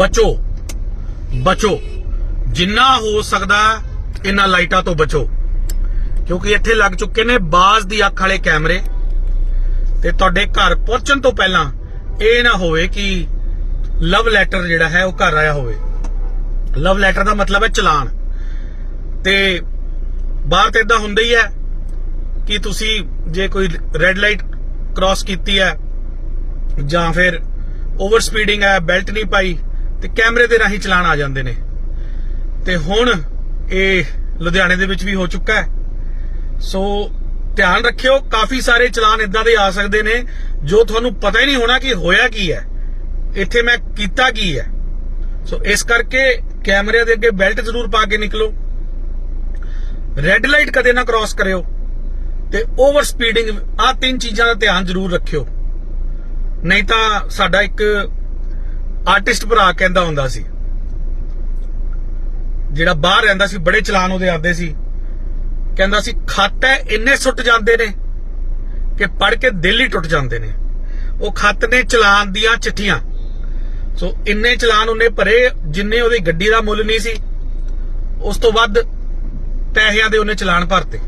ਬਚੋ। ਬਚੋ। ਜਿੰਨਾ ਹੋ ਸਕਦਾ ਇਹਨਾਂ ਲਾਈਟਾਂ ਤੋਂ ਬਚੋ। ਕਿਉਂਕਿ ਇੱਥੇ ਲੱਗ ਚੁੱਕੇ ਨੇ ਬਾਜ਼ ਦੀ ਅੱਖ ਵਾਲੇ ਕੈਮਰੇ। ਤੇ ਤੁਹਾਡੇ ਘਰ ਪਹੁੰਚਣ ਤੋਂ ਪਹਿਲਾਂ ਇਹ ਨਾ ਹੋਵੇ ਕਿ ਲਵ ਲੈਟਰ ਜਿਹੜਾ ਹੈ ਉਹ ਘਰ ਆਇਆ ਹੋਵੇ। ਲਵ ਲੈਟਰ ਦਾ ਮਤਲਬ ਹੈ ਚਲਾਨ। ਤੇ ਬਾਹਰ ਤੇ ਇਦਾਂ ਹੁੰਦਾ ਹੀ ਹੈ ਕਿ ਤੁਸੀਂ ਜੇ ਕੋਈ ਰੈੱਡ ਲਾਈਟ ਕ੍ਰਾਸ ਕੀਤੀ ਹੈ ਜਾਂ ਫਿਰ ਓਵਰ ਸਪੀਡਿੰਗ ਹੈ ਬੈਲਟ ਨਹੀਂ ਪਾਈ ਤੇ ਕੈਮਰੇ ਦੇ ਰਾਹੀਂ ਚਲਾਨ ਆ ਜਾਂਦੇ ਨੇ। ਤੇ ਹੁਣ ਇਹ ਲੁਧਿਆਣੇ ਦੇ ਵਿੱਚ ਵੀ ਹੋ ਚੁੱਕਾ ਹੈ। ਸੋ ਧਿਆਨ ਰੱਖਿਓ, ਕਾਫੀ ਸਾਰੇ ਚਲਾਨ ਇਦਾਂ ਦੇ ਆ ਸਕਦੇ ਨੇ, ਜੋ ਤੁਹਾਨੂੰ ਪਤਾ ਹੀ ਨਹੀਂ ਹੋਣਾ ਕਿ ਹੋਇਆ ਕੀ ਹੈ। ਇੱਥੇ ਮੈਂ ਕੀਤਾ ਕੀ ਹੈ। ਸੋ ਇਸ ਕਰਕੇ ਕੈਮਰੇ ਦੇ ਅੱਗੇ ਬੈਲਟ ਜ਼ਰੂਰ ਪਾ ਕੇ ਨਿਕਲੋ। ਰੈੱਡ ਲਾਈਟ ਕਦੇ ਨਾ ਕ੍ਰਾਸ ਕਰਿਓ। ਤੇ ਓਵਰ ਸਪੀਡਿੰਗ ਆ ਤਿੰਨ ਚੀਜ਼ਾਂ ਦਾ ਧਿਆਨ ਜ਼ਰੂਰ ਰੱਖਿਓ। ਨਹੀਂ ਤਾਂ ਸਾਡਾ ਇੱਕ ਆਰਟਿਸਟ ਭਰਾ ਕਹਿੰਦਾ ਹੁੰਦਾ ਸੀ। ਜਿਹੜਾ ਬਾਹਰ ਰਹਿੰਦਾ ਸੀ, ਬੜੇ ਚਲਾਨ ਉਹਦੇ ਆਉਂਦੇ ਸੀ। ਕਹਿੰਦਾ ਸੀ, ਖੱਤ ਹੈ ਇੰਨੇ ਸੁੱਟ ਜਾਂਦੇ ਨੇ ਕਿ ਪੜ ਕੇ ਦਿਲ ਹੀ ਟੁੱਟ ਜਾਂਦੇ ਨੇ। ਉਹ ਖੱਤ ਨੇ ਚਲਾਨ ਦੀਆਂ ਚਿੱਠੀਆਂ। ਸੋ ਇੰਨੇ ਚਲਾਨ ਉਹਨੇ ਭਰੇ, ਜਿੰਨੇ ਉਹਦੀ ਗੱਡੀ ਦਾ ਮੁੱਲ ਨਹੀਂ ਸੀ। ਉਸ ਤੋਂ ਵੱਧ ਪੈਸਿਆਂ ਦੇ ਉਹਨੇ ਚਲਾਨ ਭਰਤੇ।